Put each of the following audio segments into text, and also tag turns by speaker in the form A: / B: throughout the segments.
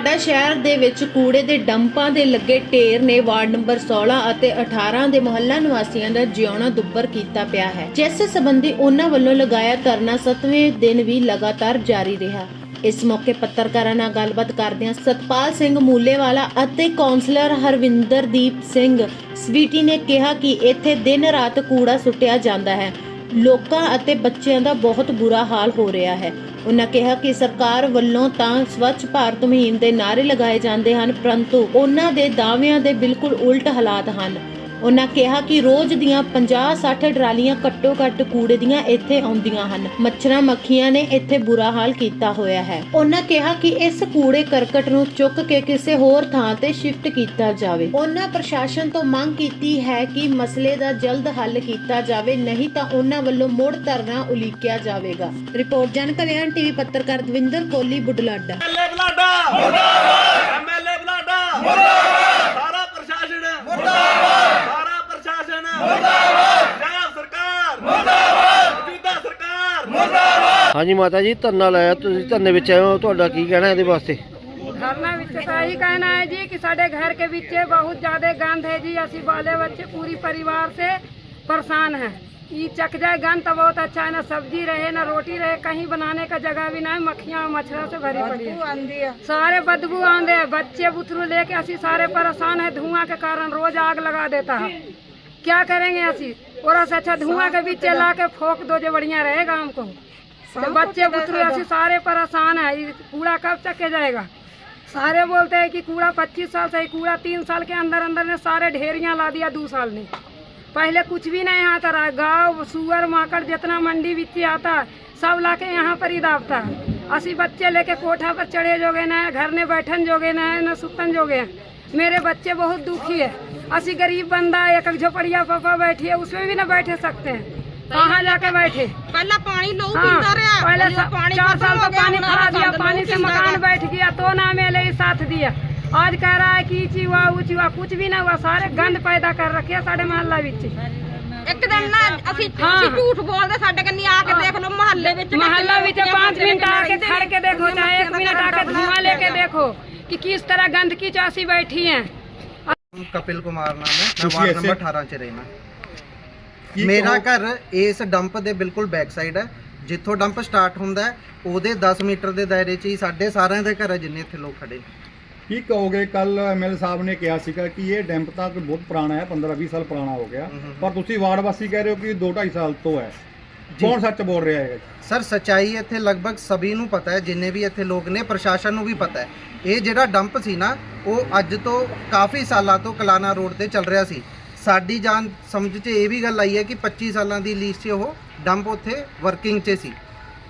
A: ਬੁਢਲਾਡਾ ਸ਼ਹਿਰ ਦੇ ਵਿੱਚ ਕੂੜੇ ਦੇ ਡੰਪਾਂ ਦੇ ਲੱਗੇ ਢੇਰ ਨੇ ਵਾਰਡ ਨੰਬਰ 16 ਅਤੇ 18 ਦੇ ਮੁਹੱਲਾ ਨਿਵਾਸੀਆਂ ਦਾ ਜਿਉਣਾ ਦੁੱਬਰ ਕੀਤਾ ਪਿਆ ਹੈ। ਜਿਸ ਸੰਬੰਧੀ ਉਹਨਾਂ ਵੱਲੋਂ ਲਗਾਇਆ ਧਰਨਾ 7ਵੇਂ ਦਿਨ ਵੀ ਲਗਾਤਾਰ ਜਾਰੀ ਰਿਹਾ। ਇਸ ਮੌਕੇ ਪੱਤਰਕਾਰਾਂ ਨਾਲ ਗੱਲਬਾਤ ਕਰਦਿਆਂ ਸਤਪਾਲ ਸਿੰਘ ਮੂਲੇਵਾਲਾ ਅਤੇ ਕੌਂਸਲਰ ਹਰਵਿੰਦਰਦੀਪ ਸਿੰਘ ਸਵੀਟੀ ਨੇ ਕਿਹਾ ਕਿ ਇੱਥੇ ਦਿਨ ਰਾਤ ਕੂੜਾ ਸੁੱਟਿਆ ਜਾਂਦਾ ਹੈ। ਲੋਕਾਂ ਅਤੇ ਬੱਚਿਆਂ ਦਾ ਬਹੁਤ ਬੁਰਾ ਹਾਲ ਹੋ ਰਿਹਾ ਹੈ। ਉਹਨਾਂ ਕਿਹਾ ਕਿ ਸਰਕਾਰ ਵੱਲੋਂ ਤਾਂ ਸਵੱਛ ਭਾਰਤ ਮੁਹਿੰਮ ਦੇ ਨਾਅਰੇ ਲਗਾਏ ਜਾਂਦੇ ਹਨ, ਪਰੰਤੂ ਉਹਨਾਂ ਦੇ ਦਾਅਵਿਆਂ ਦੇ ਬਿਲਕੁਲ ਉਲਟ ਹਾਲਾਤ ਹਨ। ਉਹਨਾਂ ਕਿਹਾ ਕਿ ਰੋਜ਼ ਦੀਆਂ 50-60 ਟਰਾਲੀਆਂ ਘੱਟੋ ਘੱਟ ਕੂੜੇ ਦੀਆਂ ਇੱਥੇ ਆਉਂਦੀਆਂ ਹਨ। ਮੱਛਰਾਂ ਮੱਖੀਆਂ ਨੇ ਇੱਥੇ ਬੁਰਾ ਹਾਲ ਕੀਤਾ ਹੋਇਆ ਹੈ। ਉਹਨਾਂ ਕਿਹਾ ਕਿ ਇਸ ਕੂੜੇ ਕਰਕਟ ਨੂੰ ਚੁੱਕ ਕੇ ਕਿਸੇ ਹੋਰ ਥਾਂ ਤੇ ਸ਼ਿਫਟ ਕੀਤਾ ਜਾਵੇ। ਉਹਨਾਂ ਪ੍ਰਸ਼ਾਸਨ ਤੋਂ ਮੰਗ ਕੀਤੀ ਹੈ ਕਿ ਮਸਲੇ ਦਾ ਜਲਦ ਹੱਲ ਕੀਤਾ ਜਾਵੇ ਨਹੀਂ ਤਾਂ ਉਹਨਾਂ ਵੱਲੋਂ ਮੁੜ ਧਰਨਾ ਉਲੀਕਿਆ ਜਾਵੇਗਾ। ਰਿਪੋਰਟ ਜਨਕਲਿਆਣ ਟੀਵੀ ਪੱਤਰਕਾਰ ਦਵਿੰਦਰ ਕੋਲੀ ਬੁਢਲਾਡਾ।
B: ਐਮਐਲਏ ਮੁਰਦਾਬਾਦ ਐਮਐਲਏ ਬਲਾਡਾ ਮੁਰਦਾਬਾਦ ਸਾਰਾ ਪ੍ਰਸ਼ਾਸਨ ਮੁਰਦਾਬਾਦ ਪ੍ਰਸ਼ਾਸਨ ਮੁਰਦਾਬਾਦ ਜੈ ਸਰਕਾਰ ਮੁਰਦਾਬਾਦ ਮੌਜੂਦਾ ਸਰਕਾਰ ਮੁਰਦਾਬਾਦ
C: ਹਾਂਜੀ ਮਾਤਾ ਜੀ ਧਰਨਾ ਲਾਇਆ ਤੁਸੀਂ ਧਰਨੇ ਵਿੱਚ ਆਏ ਹੋ ਤੁਹਾਡਾ ਕੀ ਕਹਿਣਾ ਇਹਦੇ ਵਾਸਤੇ
D: धरना ਵਿੱਚ ਤਾਂ ਇਹੀ ਕਹਿਣਾ ਹੈ ਜੀ ਕਿ ਸਾਡੇ घर के ਵਿੱਚ बहुत ज्यादा गंद है जी ਅਸੀਂ बाले बच्चे पूरी परिवार से परेशान हैं ये चक जाए गंद तो बहुत अच्छा है ना सब्जी रहे ना रोटी रहे कहीं बनाने का जगह भी ना है मक्खियाँ और मच्छरों से भरी पड़ी है सारे बदबू आंदे हैं बच्चे बुतरू लेके असी सारे परेशान है धुआं के कारण रोज आग लगा देता है क्या करेंगे असी और से अच्छा धुआँ के बीच ला के फोक दो जो बढ़िया रहेगा हमको। तो बच्चे बुतरू असी सारे परेशान है कूड़ा कब चके जाएगा? सारे बोलते हैं कि कूड़ा 25 साल से ही कूड़ा तीन साल के अंदर अंदर ने सारे ढेरियाँ ला दिया दो साल ने। पहले कुछ भी नहीं आता रहा गाँव सुअर माकड़ जितना मंडी बिच्ची आता सब ला के यहाँ पर ही दाबता। है असी बच्चे लेके कोठा पर चढ़े जोगे न घर में बैठन जोगे न न सुतन जोगे। हैं। मेरे बच्चे बहुत दुखी है असी गरीब बंदा एक एक झोपड़िया पापा बैठी है उसमें भी ना बैठे सकते हैं कहाँ जाके बैठे
E: ਪਹਿਲਾਂ ਪਾਣੀ ਲੋ
D: हाँ,
E: ਪੀਂਦਾ ਰਿਹਾ
D: पहले
E: ਜਦੋਂ
D: सा- चार साल
E: खत्म हो
D: तो
E: गया,
D: पानी
E: ਹੁਣ
D: खड़ा दिया
E: गंद
D: पानी
E: लोग
D: से
E: पींदा
D: मकान
E: रहा।
D: बैठ गया तो ना मेले ही साथ दिया आज कह रहा है कि ची हुआ ऊंची हुआ कुछ भी ना हुआ सारे गंद पैदा कर रखे हैं साढ़े मोहल्ला बिच
E: ਇੱਕ ਦਿਨ ਨਾ ਅਸੀਂ
D: ਹਾਂ।
E: ਅਸੀਂ ਝੂਠ ਬੋਲਦੇ ਸਾਡੇ ਕੰਨੀ ਆ ਕੇ ਦੇਖ ਲਓ ਮਹੱਲੇ ਵਿੱਚ
D: मोहल्ला बिच पाँच मिनट आके खड़ के देखो चाहे एक मिनट आके धुआं लेके देखो कि किस तरह गंदगी चासी बैठी है
F: ਕਪਿਲ ਕੁਮਾਰ ਨਾਮ ਹੈ ਮੈਂ
G: ਤੁਸੀਂ
F: ਵਾਰਡ
G: ਇੱਥੇ-
F: ਨੰਬਰ 18 ਚ ਰਹਿਣਾ
G: ਕੀ
F: ਮੇਰਾ
G: ਕਹੋ-
F: ਘਰ ਇਸ ਡੰਪ ਦੇ ਬਿਲਕੁਲ ਬੈਕ ਸਾਈਡ ਹੈ ਜਿੱਥੋਂ ਡੰਪ ਸਟਾਰਟ ਹੁੰਦਾ ਹੈ ਉਹਦੇ 10 ਮੀਟਰ ਦੇ ਦਾਇਰੇ 'ਚ ਹੀ ਸਾਡੇ ਸਾਰਿਆਂ ਦੇ ਘਰ ਹੈ ਜਿੰਨੇ ਇੱਥੇ ਲੋਕ ਖੜੇ ਨੇ
G: ਕੀ ਕਹੋਗੇ ਕੱਲ ਐਮਐਲ ਸਾਹਿਬ ਨੇ ਕਿਹਾ ਸੀਗਾ ਕਿ ਇਹ ਡੈਂਪ ਤਾਂ ਕੋਈ ਬਹੁਤ ਪੁਰਾਣਾ ਹੈ 15 20 ਸਾਲ ਪੁਰਾਣਾ ਹੋ ਗਿਆ
F: ਹਮ ਹਮ।
G: ਪਰ ਤੁਸੀਂ ਵਾਰਡ ਵਾਸੀ ਕਹਿ ਰਹੇ ਹੋ ਕਿ 2 2.5 ਸਾਲ ਤੋਂ ਹੈ ਕੌਣ ਸੱਚ ਬੋਲ ਰਿਹਾ ਹੈ?
F: ਸਰ ਸਚਾਈ ਇੱਥੇ ਲਗਭਗ ਸਭੀ ਨੂੰ ਪਤਾ ਹੈ ਜਿੰਨੇ ਵੀ ਇੱਥੇ ਲੋਕ ਨੇ ਪ੍ਰਸ਼ਾਸਨ ਨੂੰ ਵੀ ਪਤਾ ਹੈ। ਇਹ ਜਿਹੜਾ ਡੰਪ ਸੀ ਨਾ ਉਹ ਅੱਜ ਤੋਂ ਕਾਫੀ ਸਾਲਾਂ ਤੋਂ ਕਲਾਨਾ ਰੋਡ ਤੇ ਚੱਲ ਰਿਹਾ ਸੀ। ਸਾਡੀ ਜਾਨ ਸਮਝ 'ਚ ਇਹ ਵੀ ਗੱਲ ਆਈ ਹੈ ਕਿ 25 ਸਾਲਾਂ ਦੀ ਲੀਜ਼ 'ਚ ਉਹ ਡੰਪ ਉੱਥੇ ਵਰਕਿੰਗ 'ਚ ਸੀ।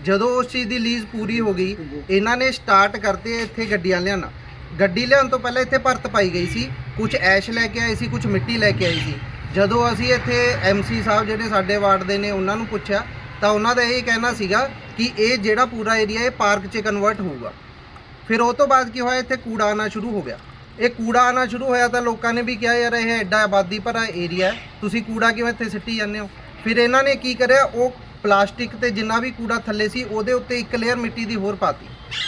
F: ਜਦੋਂ ਉਸ ਚੀਜ਼ ਦੀ ਲੀਜ਼ ਪੂਰੀ ਹੋ ਗਈ ਇਹਨਾਂ ਨੇ ਸਟਾਰਟ ਕਰਤੇ ਇੱਥੇ ਗੱਡੀਆਂ ਲਿਆਉਣਾ। ਗੱਡੀ ਲਿਆਉਣ ਤੋਂ ਪਹਿਲਾਂ ਇੱਥੇ ਭਰਤ ਪਾਈ ਗਈ ਸੀ ਕੁਝ ਐਸ਼ ਲੈ ਕੇ ਆਏ ਸੀ ਕੁਝ ਮਿੱਟੀ ਲੈ ਕੇ ਆਈ ਸੀ। ਜਦੋਂ ਅਸੀਂ ਇੱਥੇ ਐਮਸੀ ਸਾਹਿਬ ਜਿਹੜੇ ਸਾਡੇ ਵਾਰਡ ਦੇ ਨੇ, ਉਹਨਾਂ ਨੂੰ ਪੁੱਛਿਆ, ਤਾਂ ਉਹਨਾਂ ਦਾ ਇਹ ਕਹਿਣਾ ਸੀਗਾ ਕਿ ਇਹ ਜਿਹੜਾ ਪੂਰਾ ਏਰੀਆ, ਇਹ ਪਾਰਕ 'ਚ ਕਨਵਰਟ ਹੋਊਗਾ। ਫਿਰ ਉਹ ਤੋਂ ਬਾਅਦ ਕੀ ਹੋਇਆ? ਇੱਥੇ ਕੂੜਾ ਆਣਾ ਸ਼ੁਰੂ ਹੋ ਗਿਆ। ਇਹ ਕੂੜਾ ਆਣਾ ਸ਼ੁਰੂ ਹੋਇਆ ਤਾਂ ਲੋਕਾਂ ਨੇ ਵੀ ਕਿਹਾ, ਯਾਰ ਇਹ ਐਡਾ ਆਬਾਦੀ ਭਰਾ ਏਰੀਆ ਤੁਸੀਂ ਕੂੜਾ ਕਿਵੇਂ ਇੱਥੇ ਸਿੱਟੀ ਜਾਂਦੇ ਹੋ? ਫਿਰ ਇਹਨਾਂ ਨੇ ਕੀ ਕਰਿਆ? ਉਹ ਪਲਾਸਟਿਕ ਤੇ ਜਿੰਨਾ ਵੀ ਕੂੜਾ ਥੱਲੇ ਸੀ, ਉਹਦੇ ਉੱਤੇ ਇੱਕ ਲੇਅਰ ਮਿੱਟੀ ਦੀ ਹੋਰ ਪਾਤੀ।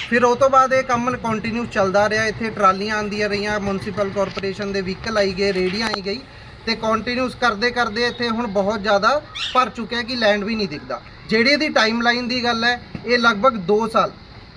F: ਫਿਰ ਉਹ ਤੋਂ ਬਾਅਦ ਇਹ ਕੰਮ ਕੰਟੀਨਿਊ ਚੱਲਦਾ ਰਿਹਾ। ਇੱਥੇ ਟਰਾਲੀਆਂ ਆਂਦੀਆਂ ਰਹੀਆਂ ਮਿਊਨਿਸਪਲ ਕਾਰਪੋਰੇਸ਼ਨ ਦੇ ਵਹੀਕਲ ਆਈ ਗਏ, ਰੇਹੜੀਆਂ ਆਈ ਗਈ। ਤੇ ਕੰਟੀਨਿਊਸ ਕਰਦੇ ਕਰਦੇ ਇੱਥੇ ਹੁਣ ਬਹੁਤ ਜ਼ਿਆਦਾ ਭਰ ਚੁੱਕਿਆ ਕਿ ਲੈਂਡ ਵੀ ਨਹੀਂ ਦਿਖਦਾ। ਜਿਹੜੀ ਇਹਦੀ ਟਾਈਮਲਾਈਨ ਦੀ ਗੱਲ ਹੈ, ਇਹ ਲਗਭਗ 2 ਸਾਲ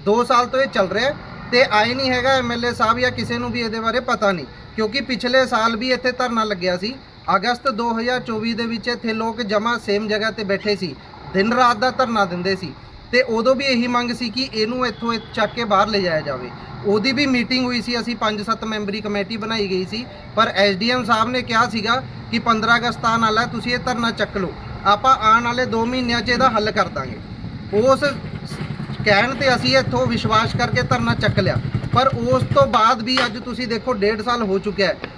F: 2 ਸਾਲ ਤੋਂ ਇਹ ਚੱਲ ਰਿਹਾ ਹੈ ਤੇ ਆਏ ਨਹੀਂ ਹੈਗਾ ਐਮਐਲਏ ਸਾਹਿਬ ਜਾਂ ਕਿਸੇ ਨੂੰ ਵੀ ਇਹਦੇ ਬਾਰੇ ਪਤਾ ਨਹੀਂ, ਕਿਉਂਕਿ ਪਿਛਲੇ ਸਾਲ ਵੀ ਇੱਥੇ ਧਰਨਾ ਲੱਗਿਆ ਸੀ। ਅਗਸਤ 2024 ਦੇ ਵਿੱਚ ਇੱਥੇ ਲੋਕ ਜਮਾ ਸੇਮ ਜਗ੍ਹਾ ਤੇ ਬੈਠੇ ਸੀ, ਦਿਨ ਰਾਤ ਦਾ ਧਰਨਾ ਦਿੰਦੇ ਸੀ ਤੇ ਉਦੋਂ ਵੀ ਇਹੀ ਮੰਗ ਸੀ ਕਿ ਇਹਨੂੰ ਇੱਥੋਂ ਚੱਕ ਕੇ ਬਾਹਰ ਲੈ ਜਾਇਆ ਜਾਵੇ। ਉਹਦੀ ਵੀ ਮੀਟਿੰਗ ਹੋਈ ਸੀ ਅਸੀਂ 5-7 ਮੈਂਬਰੀ ਕਮੇਟੀ ਬਣਾਈ ਗਈ ਸੀ ਪਰ ਐਸਡੀਐਮ ਸਾਹਿਬ ਨੇ ਕਿਹਾ ਸੀਗਾ ਕਿ 15 ਅਗਸਤ ਆਉਣ ਵਾਲਾ ਹੈ, ਤੁਸੀਂ ਇਹ ਧਰਨਾ ਚੱਕ ਲਓ। ਆਪਾਂ ਆਉਣ ਵਾਲੇ 2 ਮਹੀਨਿਆਂ 'ਚ ਇਹਦਾ ਹੱਲ ਕਰ ਦਾਂਗੇ। ਉਸ ਕਹਿਣ ਤੇ ਅਸੀਂ ਇੱਥੋਂ ਵਿਸ਼ਵਾਸ ਕਰਕੇ ਧਰਨਾ ਚੱਕ ਲਿਆ। ਪਰ ਉਸ ਤੋਂ ਬਾਅਦ ਵੀ ਅੱਜ ਤੁਸੀਂ ਦੇਖੋ ਡੇਢ ਸਾਲ ਹੋ ਚੁੱਕਿਆ ਹੈ।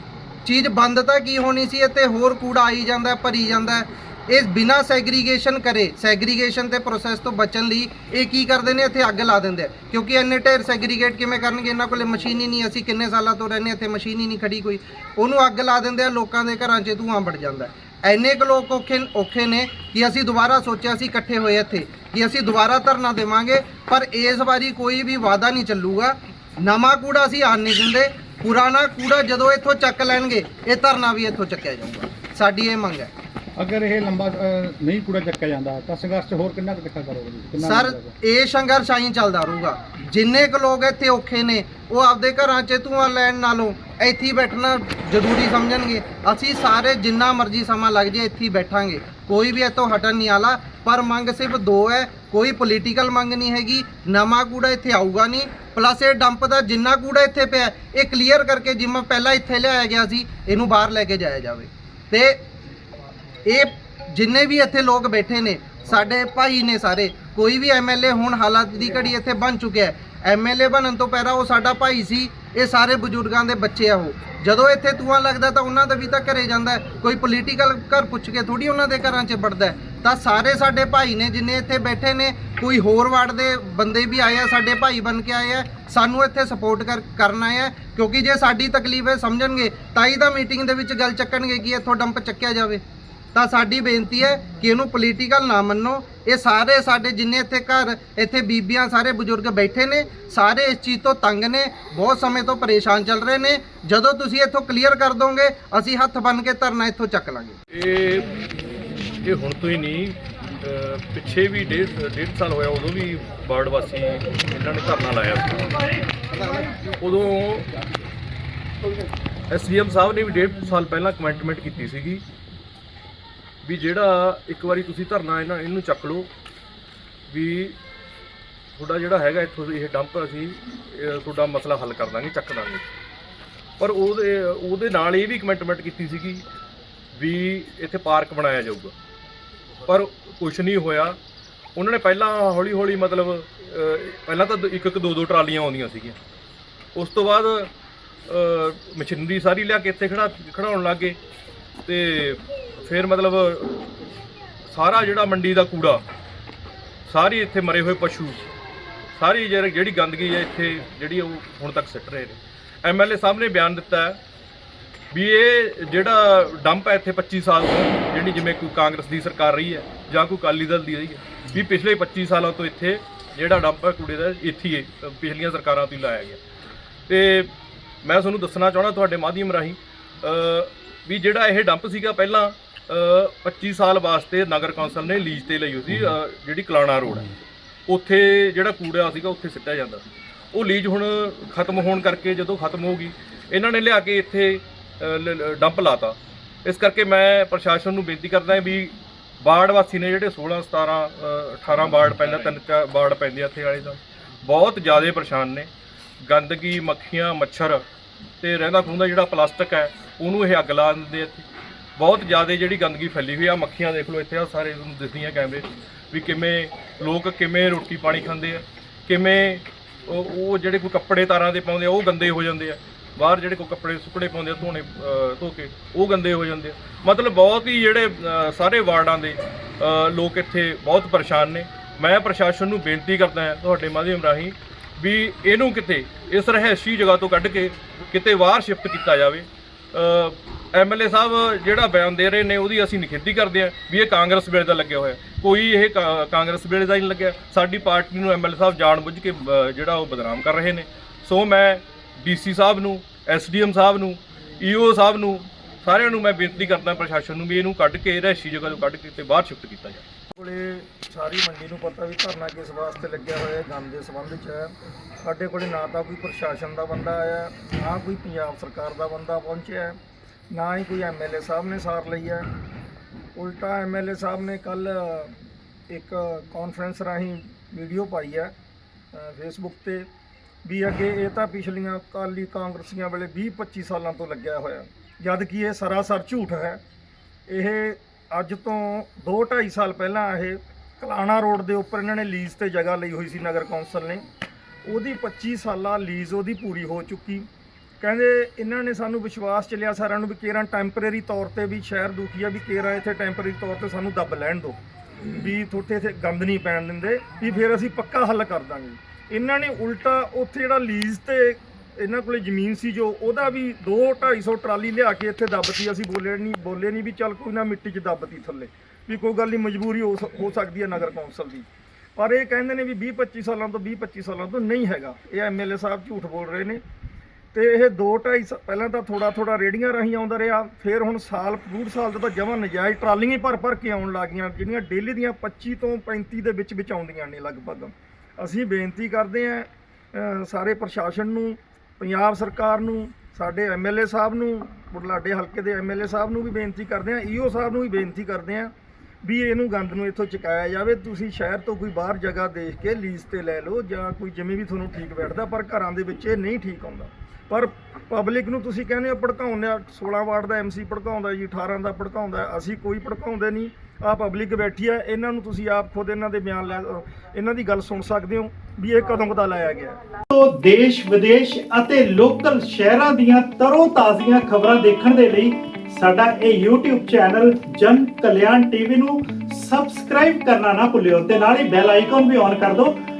F: ਚੀਜ਼ ਬੰਦ ਤਾਂ ਕੀ ਹੋਣੀ ਸੀ ਇੱਥੇ ਹੋਰ ਕੂੜਾ ਆਈ ਜਾਂਦਾ ਭਰੀ ਜਾਂਦਾ ਇਹ ਬਿਨਾ ਸੈਗਰੀਗੇਸ਼ਨ ਕਰੇ ਸੈਗਰੀਗੇਸ਼ਨ ਤੇ ਪ੍ਰੋਸੈਸ ਤੋਂ ਬਚਣ ਲਈ ਇਹ ਕੀ ਕਰਦੇ ਨੇ? ਇੱਥੇ ਅੱਗ ਲਾ ਦਿੰਦੇ ਕਿਉਂਕਿ ਇੰਨੇ ਢੇਰ ਸੈਗਰੀਗੇਟ ਕਿਵੇਂ ਕਰਨਗੇ? ਇਹਨਾਂ ਕੋਲੇ ਮਸ਼ੀਨ ਹੀ ਨਹੀਂ। ਅਸੀਂ ਕਿੰਨੇ ਸਾਲਾਂ ਤੋਂ ਰਹਿੰਦੇ ਇੱਥੇ ਮਸ਼ੀਨ ਹੀ ਨਹੀਂ ਖੜੀ ਕੋਈ। ਉਹਨੂੰ ਅੱਗ ਲਾ ਦਿੰਦੇ ਆ, ਲੋਕਾਂ ਦੇ ਘਰਾਂ 'ਚ ਧੂਆਂ ਵੜ ਜਾਂਦਾ ਹੈ। ਇੰਨੇ ਕੁ ਲੋਕ ਔਖੇ ਔਖੇ ਨੇ ਕਿ ਅਸੀਂ ਦੁਬਾਰਾ ਸੋਚਿਆ ਸੀ ਇਕੱਠੇ ਹੋਏ ਇੱਥੇ, ਕਿ ਅਸੀਂ ਦੁਬਾਰਾ ਧਰਨਾ ਦੇਵਾਂਗੇ, ਪਰ ਇਸ ਵਾਰੀ ਕੋਈ ਵੀ ਵਾਅਦਾ ਨਹੀਂ ਚੱਲੂਗਾ। ਨਵਾਂ ਕੂੜਾ ਅਸੀਂ ਆਣ ਨਹੀਂ ਦਿੰਦੇ। ਪੁਰਾਣਾ ਕੂੜਾ ਜਦੋਂ ਇੱਥੋਂ ਚੱਕ ਲੈਣਗੇ, ਇਹ ਧਰਨਾ ਵੀ ਇੱਥੋਂ ਚੱਕਿਆ ਜਾਊਗਾ। ਸਾਡੀ ਇਹ ਮੰਗ ਹੈ।
G: ਅਗਰ ਇਹ ਲੰਬਾ ਅ, ਨਹੀਂ ਕੂੜਾ ਚੱਕਿਆ ਜਾਂਦਾ ਤਾਂ ਸੰਘਰਸ਼ ਹੋਰ ਕਿੰਨਾ ਕੁ ਤਿੱਖਾ ਕਰੋਗੇ ਕਿੰਨਾ
F: ਸਰ? ਇਹ ਸੰਘਰਸ਼ ਆਈ ਚੱਲਦਾ ਰਹੂਗਾ। ਜਿੰਨੇ ਕੁ ਲੋਕ ਇੱਥੇ ਔਖੇ ਨੇ ਉਹ ਆਪਦੇ ਘਰਾਂ 'ਚ ਧੂੰਆਂ ਲੈਣ ਨਾਲੋਂ ਇੱਥੇ ਹੀ ਬੈਠਣਾ ਜ਼ਰੂਰੀ ਸਮਝਣਗੇ। ਅਸੀਂ ਸਾਰੇ ਜਿੰਨਾ ਮਰਜ਼ੀ ਸਮਾਂ ਲੱਗ ਜੇ ਇੱਥੇ ਹੀ ਬੈਠਾਂਗੇ। ਕੋਈ ਵੀ ਇੱਥੋਂ ਹਟਣ ਨਹੀਂ ਆਲਾ ਪਰ ਮੰਗ ਸਿਰਫ ਦੋ ਹੈ। ਕੋਈ ਪੋਲੀਟੀਕਲ ਮੰਗ ਨਹੀਂ ਹੈਗੀ ਨਵਾਂ ਕੂੜਾ ਇੱਥੇ ਆਊਗਾ ਨਹੀਂ। ਪਲੱਸ ਇਹ ਡੰਪ ਦਾ ਜਿੰਨਾ ਕੂੜਾ ਇੱਥੇ ਪਿਆ ਇਹ ਕਲੀਅਰ ਕਰਕੇ ਜਿਵੇਂ ਪਹਿਲਾਂ ਇੱਥੇ ਲਿਆਇਆ ਗਿਆ ਸੀ ਇਹਨੂੰ ਬਾਹਰ ਲੈ ਕੇ ਜਾਇਆ ਜਾਵੇ। ਤੇ ਇਹ ਜਿੰਨੇ ਵੀ ਇੱਥੇ ਲੋਕ ਬੈਠੇ ਨੇ, ਸਾਡੇ ਭਾਈ ਨੇ ਸਾਰੇ, ਕੋਈ ਵੀ ਐਮਐਲਏ ਹੁਣ ਹਾਲਾਤ ਦੀ ਘੜੀ ਇੱਥੇ ਬਣ ਚੁੱਕਿਆ ਹੈ। ਐਮਐਲਏ ਬਣਨ ਤੋਂ ਪਹਿਲਾਂ ਉਹ ਸਾਡਾ ਭਾਈ ਸੀ, ਇਹ ਸਾਰੇ ਬਜ਼ੁਰਗਾਂ ਦੇ ਬੱਚੇ ਆ ਉਹ। ਜਦੋਂ ਇੱਥੇ ਧੂਆਂ ਲੱਗਦਾ ਤਾਂ ਉਹਨਾਂ ਦਾ ਵੀ ਤਾਂ ਘਰੇ ਜਾਂਦਾ ਕੋਈ ਪੋਲੀਟੀਕਲ ਘਰ ਪੁੱਛ ਕੇ ਥੋੜੀ ਉਹਨਾਂ ਦੇ ਘਰਾਂ 'ਚ ਵੜਦਾ ਤਾਂ ਸਾਰੇ ਸਾਡੇ ਭਾਈ ਨੇ ਜਿੰਨੇ ਇੱਥੇ ਬੈਠੇ ਨੇ, ਕੋਈ ਹੋਰ ਵਾਰਡ ਦੇ ਬੰਦੇ ਵੀ ਆਏ ਆ, ਸਾਡੇ ਭਾਈ ਬਣ ਕੇ ਆਏ ਆ, ਸਾਨੂੰ ਇੱਥੇ ਸਪੋਰਟ ਕਰ, ਕਰਨਾ ਹੈ ਕਿਉਂਕਿ ਜੇ ਸਾਡੀ ਤਕਲੀਫ ਹੈ ਸਮਝਣਗੇ, ਤਾਂ ਹੀ ਤਾਂ ਮੀਟਿੰਗ ਦੇ ਵਿੱਚ ਗੱਲ ਚੱਕਣਗੇ ਕਿ ਇੱਥੋਂ ਡੰਪ ਚੱਕਿਆ ਜਾਵੇ। ਤਾਂ ਸਾਡੀ ਬੇਨਤੀ ਹੈ ਕਿ ਇਹਨੂੰ ਪੋਲੀਟੀਕਲ ਨਾ ਮੰਨੋ। ਇਹ ਸਾਰੇ ਸਾਡੇ ਜਿੰਨੇ ਇੱਥੇ ਘਰ, ਇੱਥੇ ਬੀਬੀਆਂ, ਸਾਰੇ ਬਜ਼ੁਰਗ ਬੈਠੇ ਨੇ, ਸਾਰੇ ਇਸ ਚੀਜ਼ ਤੋਂ ਤੰਗ ਨੇ, ਬਹੁਤ ਸਮੇਂ ਤੋਂ ਪਰੇਸ਼ਾਨ ਚੱਲ ਰਹੇ ਨੇ। ਜਦੋਂ ਤੁਸੀਂ ਇੱਥੋਂ ਕਲੀਅਰ ਕਰ ਦੋਗੇ, ਅਸੀਂ ਹੱਥ ਬੰਨ ਕੇ ਧਰਨਾ ਇੱਥੋਂ ਚੱਕ ਲਾਂਗੇ।
H: ਇਹ ਇਹ ਹੁਣ ਤੋਂ ਹੀ ਨਹੀਂ ਪਿੱਛੇ ਵੀ ਡੇਢ ਡੇਢ ਸਾਲ ਹੋਇਆ, ਉਦੋਂ ਵੀ ਬਾਰਡ ਵਾਸੀ ਇਹਨਾਂ ਨੇ ਧਰਨਾ ਲਾਇਆ ਸੀ। ਉਦੋਂ ਐਸਡੀਐਮ ਸਾਹਿਬ ਨੇ ਵੀ ਡੇਢ ਸਾਲ ਪਹਿਲਾਂ ਕਮੈਂਟਮੈਂਟ ਕੀਤੀ ਸੀਗੀ। ਵੀ ਜਿਹੜਾ ਇੱਕ ਵਾਰੀ ਤੁਸੀਂ ਧਰਨਾ ਇਹਨਾਂ, ਇਹਨੂੰ ਚੱਕ ਲਓ ਵੀ ਤੁਹਾਡਾ ਜਿਹੜਾ ਹੈਗਾ ਇੱਥੋਂ ਇਹ ਡੰਪ ਅਸੀਂ ਤੁਹਾਡਾ ਮਸਲਾ ਹੱਲ ਕਰ ਦਾਂਗੇ, ਚੱਕ ਦਾਂਗੇ। ਪਰ ਉਹਦੇ ਉਹਦੇ ਨਾਲ ਇਹ ਵੀ ਕਮੈਂਟਮੈਂਟ ਕੀਤੀ ਸੀਗੀ ਵੀ ਇੱਥੇ ਪਾਰਕ ਬਣਾਇਆ ਜਾਊਗਾ। ਪਰ ਕੁਝ ਨਹੀਂ ਹੋਇਆ। ਉਹਨਾਂ ਨੇ ਪਹਿਲਾਂ ਹੌਲੀ ਹੌਲੀ ਮਤਲਬ ਪਹਿਲਾਂ ਤਾਂ ਇੱਕ ਇੱਕ, ਦੋ ਦੋ ਟਰਾਲੀਆਂ ਆਉਂਦੀਆਂ ਸੀਗੀਆਂ। ਉਸ ਤੋਂ ਬਾਅਦ ਮਸ਼ੀਨਰੀ ਸਾਰੀ ਲਿਆ ਕੇ ਇੱਥੇ ਖੜਾ, ਖੜਾਉਣ ਲੱਗੇ ਤੇ ਫਿਰ ਮਤਲਬ ਸਾਰਾ ਜਿਹੜਾ ਮੰਡੀ ਦਾ ਕੂੜਾ, ਸਾਰੀ ਇੱਥੇ ਮਰੇ ਹੋਏ ਪਸ਼ੂ, ਸਾਰੀ ਜਿਹੜੀ ਜਿਹੜੀ ਗੰਦਗੀ ਹੈ ਇੱਥੇ ਜਿਹੜੀ ਉਹ ਹੁਣ ਤੱਕ ਸਿੱਟ ਰਹੇ ਨੇ। ਐਮਐਲਏ ਸਾਹਿਬ ਨੇ ਬਿਆਨ ਦਿੱਤਾ ਹੈ ਵੀ ਇਹ ਜਿਹੜਾ ਡੰਪ ਹੈ ਇੱਥੇ 25 ਸਾਲ ਤੋਂ, ਜਿਹੜੀ ਜਿਵੇਂ ਕੋਈ ਕਾਂਗਰਸ ਦੀ ਸਰਕਾਰ ਰਹੀ ਹੈ ਜਾਂ ਕੋਈ ਅਕਾਲੀ ਦਲ ਦੀ ਰਹੀ ਹੈ, ਵੀ ਪਿਛਲੇ 25 ਸਾਲਾਂ ਤੋਂ ਇੱਥੇ ਜਿਹੜਾ ਡੰਪ ਹੈ ਕੂੜੇ ਦਾ ਇੱਥੇ ਹੀ ਪਿਛਲੀਆਂ ਸਰਕਾਰਾਂ ਤੋਂ ਹੀ ਲਾਇਆ ਗਿਆ। ਤੇ ਮੈਂ ਤੁਹਾਨੂੰ ਦੱਸਣਾ ਚਾਹਣਾ ਤੁਹਾਡੇ ਮਾਧਿਅਮ ਰਾਹੀਂ ਵੀ ਜਿਹੜਾ ਇਹ ਡੰਪ ਸੀਗਾ ਪਹਿਲਾਂ 25 ਸਾਲ ਵਾਸਤੇ ਨਗਰ ਕੌਂਸਲ ਨੇ ਲੀਜ਼ ਤੇ ਲਈ ਹੋਈ ਸੀ ਅ, ਜਿਹੜੀ ਕਲਾਣਾ ਰੋਡ ਹੈ। ਉੱਥੇ ਜਿਹੜਾ ਕੂੜਾ ਸੀਗਾ ਉੱਥੇ ਸਿੱਟਿਆ ਜਾਂਦਾ ਸੀ। ਉਹ ਲੀਜ਼ ਹੁਣ ਖਤਮ ਹੋਣ ਕਰਕੇ ਜਦੋਂ ਖਤਮ ਹੋ ਗਈ ਇਹਨਾਂ ਨੇ ਲਿਆ ਕੇ ਇੱਥੇ ਅ, ਲ- ਲ- ਡੰਪ ਲਾਤਾ। ਇਸ ਕਰਕੇ ਮੈਂ ਪ੍ਰਸ਼ਾਸਨ ਨੂੰ ਬੇਨਤੀ ਕਰਦਾ ਵੀ ਵਾਰਡ ਵਾਸੀ ਨੇ ਜਿਹੜੇ 16 17 ਅ, 18 ਵਾਰਡ ਪੈਂਦਾ ਤਿੰਨ ਚਾਰ ਵਾਰਡ ਪੈਂਦੇ ਆ ਇੱਥੇ ਵਾਲੇ ਦਾ ਬਹੁਤ ਜ਼ਿਆਦਾ ਪਰੇਸ਼ਾਨ ਨੇ। ਗੰਦਗੀ ਮੱਖੀਆਂ ਮੱਛਰ ਤੇ ਰਹਿੰਦਾ ਖੂੰਦਾ ਜਿਹੜਾ ਪਲਾਸਟਿਕ ਹੈ ਉਹਨੂੰ ਇਹ ਅੱਗ ਲਾ ਦਿੰਦੇ ਆ ਇੱਥੇ। ਬਹੁਤ ਜ਼ਿਆਦਾ ਜਿਹੜੀ ਗੰਦਗੀ ਫੈਲੀ ਹੋਈ ਆ, ਮੱਖੀਆਂ ਦੇਖ ਲਓ ਇੱਥੇ ਆ, ਸਾਰੇ ਤੁਹਾਨੂੰ ਦਿਸਦੀਆਂ ਕੈਮਰੇ ਵੀ ਕਿਵੇਂ ਲੋਕ ਕਿਵੇਂ ਰੋਟੀ ਪਾਣੀ ਖਾਂਦੇ ਆ, ਕਿਵੇਂ ਉਹ ਉਹ ਜਿਹੜੇ ਕੋਈ ਕੱਪੜੇ ਤਾਰਾਂ ਦੇ ਪਾਉਂਦੇ ਆ, ਉਹ ਗੰਦੇ ਹੋ ਜਾਂਦੇ ਆ। ਬਾਹਰ ਜਿਹੜੇ ਕੋਈ ਕੱਪੜੇ ਸੁੱਕਣੇ ਪਾਉਂਦੇ ਆ, ਧੋਣੇ ਧੋ ਕੇ ਉਹ ਗੰਦੇ ਹੋ ਜਾਂਦੇ ਆ। ਮਤਲਬ ਬਹੁਤ ਹੀ ਜਿਹੜੇ ਸਾਰੇ ਵਾਰਡਾਂ ਦੇ ਲੋਕ ਇੱਥੇ ਬਹੁਤ ਪਰੇਸ਼ਾਨ ਨੇ। ਮੈਂ ਪ੍ਰਸ਼ਾਸਨ ਨੂੰ ਬੇਨਤੀ ਕਰਦਾ ਹਾਂ ਤੁਹਾਡੇ ਮਾਧਿਅਮ ਰਾਹੀਂ ਵੀ ਇਹਨੂੰ ਕਿਤੇ, ਇਸ ਰਹਿਸ਼ੀ ਜਗ੍ਹਾ ਤੋਂ ਕੱਢ ਕੇ ਕਿਤੇ ਬਾਹਰ ਸ਼ਿਫਟ ਕੀਤਾ ਜਾਵੇ। ਐਮਐਲਏ ਸਾਹਿਬ ਜਿਹੜਾ ਬਿਆਨ ਦੇ ਰਹੇ ਨੇ, ਉਹਦੀ ਅਸੀਂ ਨਿਖੇਧੀ ਕਰਦੇ ਹਾਂ ਵੀ ਇਹ ਕਾਂਗਰਸ ਵੇਲੇ ਦਾ ਲੱਗਿਆ ਹੋਇਆ। ਕੋਈ ਇਹ ਕਾ- ਕਾਂਗਰਸ ਵੇਲੇ ਦਾ ਹੀ ਨਹੀਂ ਲੱਗਿਆ। ਸਾਡੀ ਪਾਰਟੀ ਨੂੰ ਐਮਐਲਏ ਸਾਹਿਬ ਜਾਣ ਬੁੱਝ ਕੇ ਜਿਹੜਾ ਉਹ ਬਦਨਾਮ ਕਰ ਰਹੇ ਨੇ। ਸੋ ਮੈਂ ਡੀਸੀ ਸਾਹਿਬ ਨੂੰ, ਐਸਡੀਐਮ ਸਾਹਿਬ ਨੂੰ, ਈਓ ਸਾਹਿਬ ਨੂੰ, ਸਾਰਿਆਂ ਨੂੰ ਮੈਂ ਬੇਨਤੀ ਕਰਦਾ ਪ੍ਰਸ਼ਾਸਨ ਨੂੰ ਵੀ ਇਹਨੂੰ ਕੱਢ ਕੇ ਰਹਿਸ਼ੀ ਜਗ੍ਹਾ ਤੋਂ ਕੱਢ ਕੇ ਤੇ ਬਾਹਰ ਸ਼ਿਫਟ ਕੀਤਾ ਜਾਵੇ।
I: ਕੋਲੇ ਸਾਰੀ ਮੰਡੀ ਨੂੰ ਪਤਾ ਵੀ ਧਰਨਾ ਕਿਸ ਵਾਸਤੇ ਲੱਗਿਆ ਹੋਇਆ ਹੈ, ਗੰਦ ਦੇ ਸੰਬੰਧ 'ਚ ਹੈ। ਸਾਡੇ ਕੋਲੇ ਨਾ ਤਾਂ ਕੋਈ ਪ੍ਰਸ਼ਾਸਨ ਦਾ ਬੰਦਾ ਆਇਆ, ਨਾ ਕੋਈ ਪੰਜਾਬ ਸਰਕਾਰ ਦਾ ਬੰਦਾ ਪਹੁੰਚਿਆ ਨਾ ਹੀ ਕੋਈ ਐਮਐਲਏ ਸਾਹਿਬ ਨੇ ਸਾਰ ਲਈ ਹੈ। ਉਲਟਾ ਐਮਐਲਏ ਸਾਹਿਬ ਨੇ ਕੱਲ ਇੱਕ ਕਾਨਫਰੰਸ ਰਾਹੀਂ ਵੀਡੀਓ ਪਾਈ ਹੈ ਫੇਸਬੁੱਕ ਤੇ, ਵੀ ਅੱਗੇ ਇਹ ਤਾਂ ਪਿਛਲੀਆਂ ਕਾਲੀ ਕਾਂਗਰਸੀਆਂ ਵੇਲੇ 20 25 ਸਾਲਾਂ ਤੋਂ ਲੱਗਿਆ ਹੋਇਆ। ਜਦ ਕਿ ਇਹ ਸਰਾਸਰ ਝੂਠ ਹੈ। ਇਹ ਅੱਜ ਤੋਂ 2 2.5 ਸਾਲ ਪਹਿਲਾਂ ਇਹ ਕਲਾਣਾ ਰੋਡ ਦੇ ਉੱਪਰ ਇਹਨਾਂ ਨੇ ਲੀਜ਼ ਤੇ ਜਗ੍ਹਾ ਲਈ ਹੋਈ ਸੀ ਨਗਰ ਕੌਂਸਲ ਨੇ। ਉਹਦੀ 25 ਸਾਲਾ ਲੀਜ਼ ਉਹਦੀ ਪੂਰੀ ਹੋ ਚੁੱਕੀ। ਕਹਿੰਦੇ ਇਹਨਾਂ ਨੇ ਸਾਨੂੰ ਵਿਸ਼ਵਾਸ ਚ ਸਾਰਿਆਂ ਨੂੰ ਵੀ ਕੇਰਾਂ ਟੈਂਪਰੇਰੀ ਤੌਰ ਤੇ ਵੀ ਸ਼ਹਿਰ ਦੁਖੀ ਆ ਵੀ ਕੇਰਾਂ ਇੱਥੇ ਟੈਂਪਰੇਰੀ ਤੌਰ ਤੇ ਸਾਨੂੰ ਦੱਬ ਲੈਣ ਦਿਓ ਵੀ ਥੋੜੇ ਇੱਥੇ ਗੰਦ ਨਹੀਂ ਪੈਣ ਦਿੰਦੇ, ਵੀ ਫਿਰ ਅਸੀਂ ਪੱਕਾ ਹੱਲ ਕਰ ਦਾਂਗੇ। ਇਹਨਾਂ ਨੇ ਉਲਟਾ ਉੱਥੇ ਜਿਹੜਾ ਲੀਜ਼ ਤੇ ਇਹਨਾਂ ਕੋਲੇ ਜ਼ਮੀਨ ਸੀ ਜੋ ਉਹਦਾ ਵੀ 2 250 ਟਰਾਲੀ ਲਿਆ ਕੇ ਇੱਥੇ ਦੱਬਤੀ, ਅਸੀਂ ਬੋਲੇ ਨਹੀਂ ਬੋਲੇ ਨਹੀਂ ਵੀ ਚੱਲ ਕੋਈ ਨਾ ਮਿੱਟੀ 'ਚ ਦੱਬਤੀ ਥੱਲੇ। ਵੀ ਕੋਈ ਗੱਲ ਨਹੀਂ, ਮਜਬੂਰੀ ਹੋ ਹੋ ਸਕਦੀ ਹੈ ਨਗਰ ਕੌਂਸਲ ਦੀ। ਪਰ ਇਹ ਕਹਿੰਦੇ ਨੇ ਵੀ 20 25 ਸਾਲਾਂ ਤੋਂ 20 25 ਸਾਲਾਂ ਤੋਂ ਨਹੀਂ ਹੈਗਾ। ਇਹ ਐਮਐਲਏ ਸਾਹਿਬ ਝੂਠ ਬੋਲ ਰਹੇ ਨੇ। ਤੇ ਇਹ 2 2.5 ਪਹਿਲਾਂ ਤਾਂ ਥੋੜਾ ਥੋੜਾ ਰੇੜੀਆਂ ਰਾਹੀਂ ਆਉਂਦਾ ਰਿਹਾ, ਫਿਰ ਹੁਣ ਸਾਲ, ਡੂਢ ਸਾਲ ਤੋਂ ਤਾਂ ਜਮਾਂ ਨਜਾਇਜ਼ ਟਰਾਲੀਆਂ ਹੀ ਭਰ ਭਰ ਕੇ ਆਉਣ ਲੱਗੀਆਂ, ਜਿਹੜੀਆਂ ਡੇਲੀ ਦੀਆਂ 25 ਤੋਂ 35 ਦੇ ਵਿੱਚ ਵਿੱਚ ਆਉਂਦੀਆਂ ਨੇ ਲਗਭਗ। ਅਸੀਂ ਬੇਨਤੀ ਕਰਦੇ ਆਂ ਸਾਰੇ ਪ੍ਰਸ਼ਾਸਨ ਨੂੰ, ਪੰਜਾਬ ਸਰਕਾਰ ਨੂੰ, ਸਾਡੇ ਐਮਐਲਏ ਸਾਹਿਬ ਨੂੰ, ਬੁਢਲਾਡੇ ਹਲਕੇ ਦੇ ਐਮਐਲਏ ਸਾਹਿਬ ਨੂੰ ਵੀ ਬੇਨਤੀ ਕਰਦੇ ਆਂ ਈਓ ਸਾਹਿਬ ਨੂੰ ਵੀ ਬੇਨਤੀ ਕਰਦੇ ਆਂ ਵੀ ਇਹਨੂੰ ਗੰਦ ਨੂੰ ਇੱਥੋਂ ਚੁਕਾਇਆ ਜਾਵੇ। ਤੁਸੀਂ ਸ਼ਹਿਰ ਤੋਂ ਕੋਈ ਬਾਹਰ ਜਗ੍ਹਾ ਦੇਖ ਕੇ, ਲੀਜ਼ ਤੇ ਲੈ ਲਓ ਜਾਂ ਕੋਈ ਜਿਵੇਂ ਵੀ ਤੁਹਾਨੂੰ ਠੀਕ ਬੈਠਦਾ, ਪਰ ਘਰਾਂ ਦੇ ਵਿੱਚ ਇਹ ਨਹੀਂ ਠੀਕ ਆਉਂਦਾ। ਪਰ ਪਬਲਿਕ ਨੂੰ ਤੁਸੀਂ ਕਹਿੰਦੇ ਹੋ ਭੜਕਾਉਂਦੇ ਆ 16 ਵਾਰਡ ਦਾ ਐਮਸੀ ਭੜਕਾਉਂਦਾ ਜੀ 18 ਦਾ ਭੜਕਾਉਂਦਾ, ਅਸੀਂ ਕੋਈ ਭੜਕਾਉਂਦੇ ਨਹੀਂ ਆ ਪਬਲਿਕ ਬੈਠੀ ਆ, ਇਹਨਾਂ ਨੂੰ ਤੁਸੀਂ ਆਪ ਖੁਦ ਇਹਨਾਂ ਦੇ ਬਿਆਨ ਲੈ ਇਹਨਾਂ ਦੀ ਗੱਲ ਸੁਣ ਸਕਦੇ ਹੋ ਵੀ ਇਹ ਕਦੋਂ ਕਦਾ ਲਾਇਆ ਗਿਆ।
J: ਤੋਂ ਦੇਸ਼, ਵਿਦੇਸ਼ ਅਤੇ ਲੋਕਲ ਸ਼ਹਿਰਾਂ ਦੀਆਂ ਤਰੋ ਤਾਜ਼ੀਆਂ ਖਬਰਾਂ ਦੇਖਣ ਦੇ ਲਈ ਸਾਡਾ ਇਹ YouTube ਚੈਨਲ ਜਨ ਕਲਿਆਣ ਟੀਵੀ ਨੂੰ ਸਬਸਕ੍ਰਾਈਬ ਕਰਨਾ ਨਾ ਭੁੱਲਿਓ ਤੇ ਨਾਲ ਹੀ ਬੈਲ ਆਈਕਨ ਵੀ ਔਨ ਕਰ ਦਿਓ